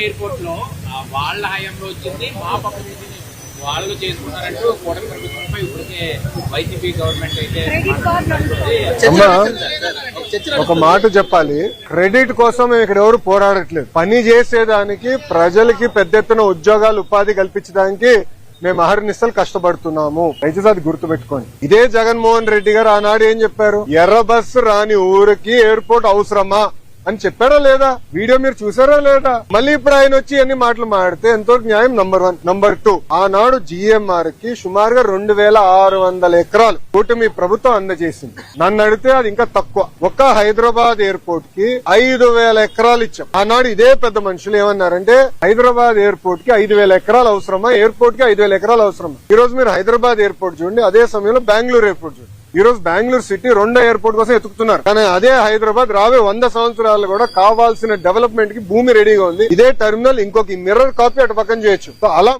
ఎయిర్పోర్ట్లో వాళ్ళ హయాంలో వచ్చింది. మా పబ్లిసిటీని వాళ్ళు చేసుకున్నారంటూ కూటమి ప్రభుత్వంపై ఇప్పటికే వైసీపీ గవర్నమెంట్ అయితే ఒక మాట చెప్పాలి. క్రెడిట్ కోసం మేము ఇక్కడ ఎవరు పోరాడట్లేదు. పని చేసేదానికి ప్రజలకి పెద్ద ఎత్తున ఉద్యోగాలు ఉపాధి కల్పించడానికి మేము అహర్నిశలు కష్టపడుతున్నాము. దయచేసి అది గుర్తుపెట్టుకోండి. ఇదే జగన్మోహన్ రెడ్డి గారు ఆనాడు ఏం చెప్పారు? ఎర్ర బస్సు రాని ఊరికి ఎయిర్పోర్ట్ అవసరమా? అని చెప్పారా లేదా? వీడియో మీరు చూసారా లేదా? మళ్ళీ ఇప్పుడు ఆయన వచ్చి అన్ని మాటలు మాడితే ఎంతో న్యాయం నంబర్ వన్ నంబర్ టూ. ఆనాడు జిఎంఆర్కి సుమారుగా రెండు వేల ఆరు వందల ఎకరాలు కూటమి ప్రభుత్వం అందజేసింది. నన్ను అడిగితే అది ఇంకా తక్కువ. ఒక్క హైదరాబాద్ ఎయిర్పోర్ట్కి ఐదు వేల ఎకరాలు ఇచ్చాం. ఆనాడు ఇదే పెద్ద మనుషులు ఏమన్నారంటే హైదరాబాద్ ఎయిర్పోర్ట్కి ఐదు వేల ఎకరాలు అవసరమా? ఎయిర్పోర్ట్కి ఐదు వేల ఎకరాలు అవసరమా? ఈ రోజు మీరు హైదరాబాద్ ఎయిర్పోర్ట్ చూడండి అదే సమయంలో బెంగళూరు ఎయిర్పోర్ట్ చూడండి. ఈ రోజు బెంగళూరు సిటీ రెండో ఎయిర్పోర్ట్ కోసం ఎత్తుకుతున్నారు. కానీ అదే హైదరాబాద్ రాబోయే వంద సంవత్సరాలు కూడా కావాల్సిన డెవలప్మెంట్కి భూమి రెడీగా ఉంది. ఇదే టెర్మినల్ ఇంకొక మిర్రర్ కాపీ అటు పక్కన చేయొచ్చు. అలా